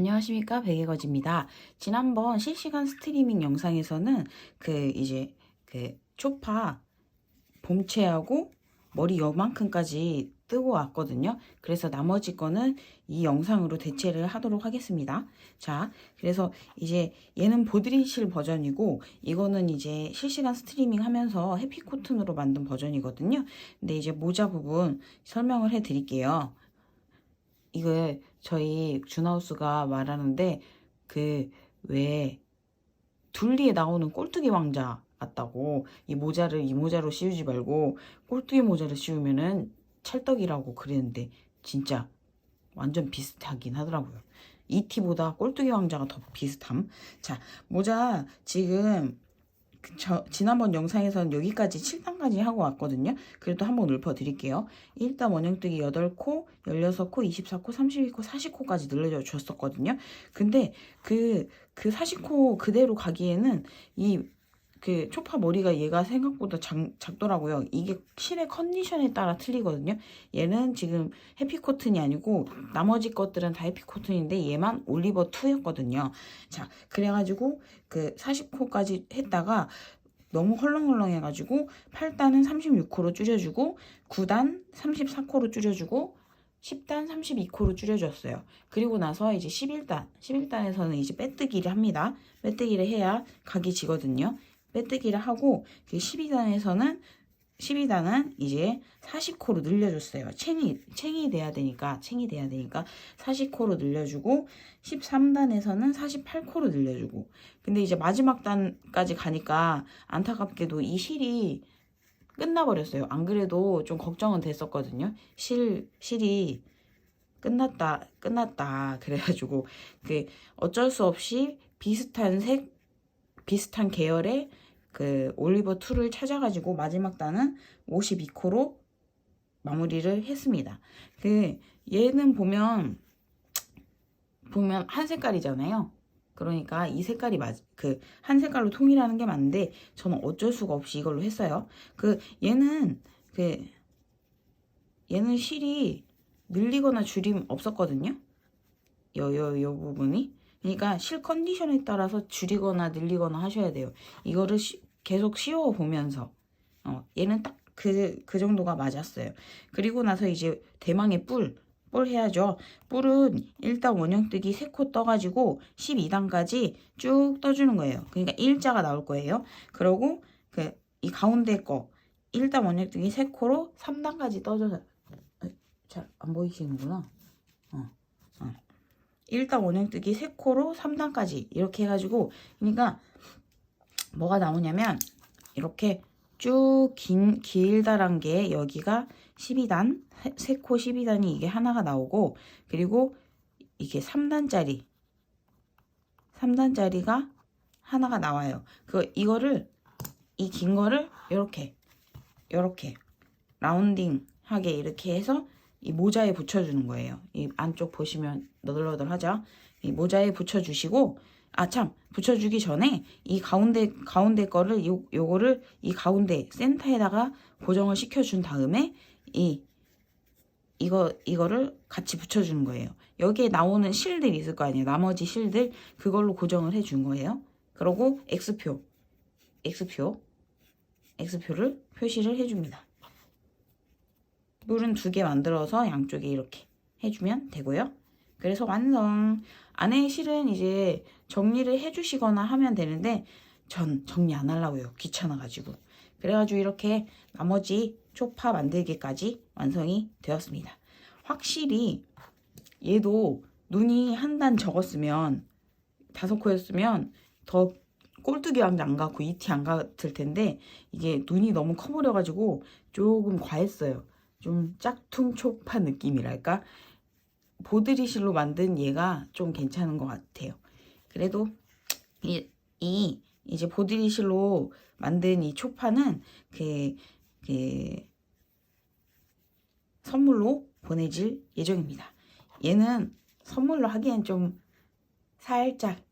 안녕하십니까 베개거지입니다. 지난번 실시간 스트리밍 영상에서는 그 이제 그 초파 봄채하고 머리 요만큼까지 뜨고 왔거든요. 그래서 나머지 거는 이 영상으로 대체를 하도록 하겠습니다. 자, 그래서 이제 얘는 보드리실 버전이고 이거는 이제 실시간 스트리밍 하면서 해피코튼으로 만든 버전이거든요. 근데 이제 모자 부분 설명을 해 드릴게요. 이거 저희 준하우스가 말하는데 그 왜 둘리에 나오는 꼴뚜기 왕자 같다고 이 모자를 이 모자로 씌우지 말고 꼴뚜기 모자를 씌우면은 찰떡이라고 그랬는데 진짜 완전 비슷하긴 하더라고요. 이티보다 꼴뚜기 왕자가 더 비슷함. 자 모자 지금 그 저, 지난번 영상에서는 여기까지 7단까지 하고 왔거든요. 그래도 한번 읊어드릴게요. 1단 원형뜨기 8코, 16코, 24코, 32코, 40코까지 늘려줘 줬었거든요. 근데 그, 그 40코 그대로 가기에는 이 그 초파 머리가 얘가 생각보다 작, 작더라고요. 이게 실의 컨디션에 따라 틀리거든요. 얘는 지금 해피코튼이 아니고 나머지 것들은 다 해피코튼인데 얘만 올리버 2였거든요. 자, 그래가지고 그 40코까지 했다가 너무 헐렁헐렁 해가지고 8단은 36코로 줄여주고 9단 34코로 줄여주고 10단 32코로 줄여줬어요. 그리고 나서 이제 11단, 11단에서는 이제 빼뜨기를 합니다. 빼뜨기를 해야 각이 지거든요. 빼뜨기를 하고 그 12단에서는 12단은 이제 40코로 늘려줬어요. 챙이, 챙이 돼야 되니까, 챙이 돼야 되니까 40코로 늘려주고, 13단에서는 48코로 늘려주고. 근데 이제 마지막 단까지 가니까 안타깝게도 이 실이 끝나버렸어요. 안 그래도 좀 걱정은 됐었거든요. 실, 실이 끝났다, 끝났다. 그래가지고, 그 어쩔 수 없이 비슷한 색, 비슷한 계열의 그 올리버 2를 찾아가지고 마지막 단은 52코로 마무리를 했습니다. 그 얘는 보면 보면 한 색깔이잖아요. 그러니까 이 색깔이 맞, 그, 한 색깔로 통일하는 게 맞는데, 저는 어쩔 수가 없이 이걸로 했어요. 그, 얘는, 그, 얘는 실이 늘리거나 줄임 없었거든요. 요, 요, 요 부분이. 그러니까 실 컨디션에 따라서 줄이거나 늘리거나 하셔야 돼요. 이거를 시, 계속 씌워 보면서 어, 얘는 딱 그 그 정도가 맞았어요. 그리고 나서 이제 대망의 뿔, 뿔 해야죠. 뿔은 일단 원형뜨기 3코 떠가지고 12단까지 쭉 떠주는 거예요. 그러니까 일자가 나올 거예요. 그러고 그 이 가운데 거 일단 원형뜨기 3코로 3단까지 떠줘서 잘 안 보이시는구나. 어, 어. 일단 원형뜨기 3코로 3단까지 이렇게 해가지고 그러니까 뭐가 나오냐면 이렇게 쭉 긴 길다란 게 여기가 12단 3코 12단이 이게 하나가 나오고 그리고 이게 3단짜리 3단짜리가 하나가 나와요. 그 이거를 이 긴 거를 이렇게 이렇게 라운딩하게 이렇게 해서 이 모자에 붙여주는 거예요. 이 안쪽 보시면 너덜너덜하죠? 이 모자에 붙여주시고 아 참 붙여주기 전에 이 가운데 가운데 거를 요 요거를 이 가운데 센터에다가 고정을 시켜준 다음에 이 이거 이거를 같이 붙여주는 거예요. 여기에 나오는 실들 있을 거 아니에요. 나머지 실들 그걸로 고정을 해준 거예요. 그리고 X표 X표 X표를 표시를 해줍니다. 물은 두 개 만들어서 양쪽에 이렇게 해주면 되고요. 그래서 완성. 안에 실은 이제 정리를 해주시거나 하면 되는데 전 정리 안 하려고요. 귀찮아가지고. 그래가지고 이렇게 나머지 초파 만들기까지 완성이 되었습니다. 확실히 얘도 눈이 한 단 적었으면 다섯 코였으면 더 꼴뚜기 왕자 안 같고 이티 안 같을 텐데 이게 눈이 너무 커버려가지고 조금 과했어요. 좀 짝퉁 초파 느낌이랄까? 보드리실로 만든 얘가 좀 괜찮은 것 같아요. 그래도 이, 이 이제 보드리실로 만든 이 초파는 그, 그 선물로 보내질 예정입니다. 얘는 선물로 하기엔 좀 살짝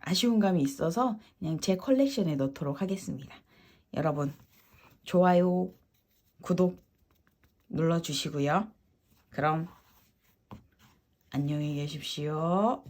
아쉬운 감이 있어서 그냥 제 컬렉션에 넣도록 하겠습니다. 여러분 좋아요, 구독 눌러주시고요. 그럼 안녕히 계십시오.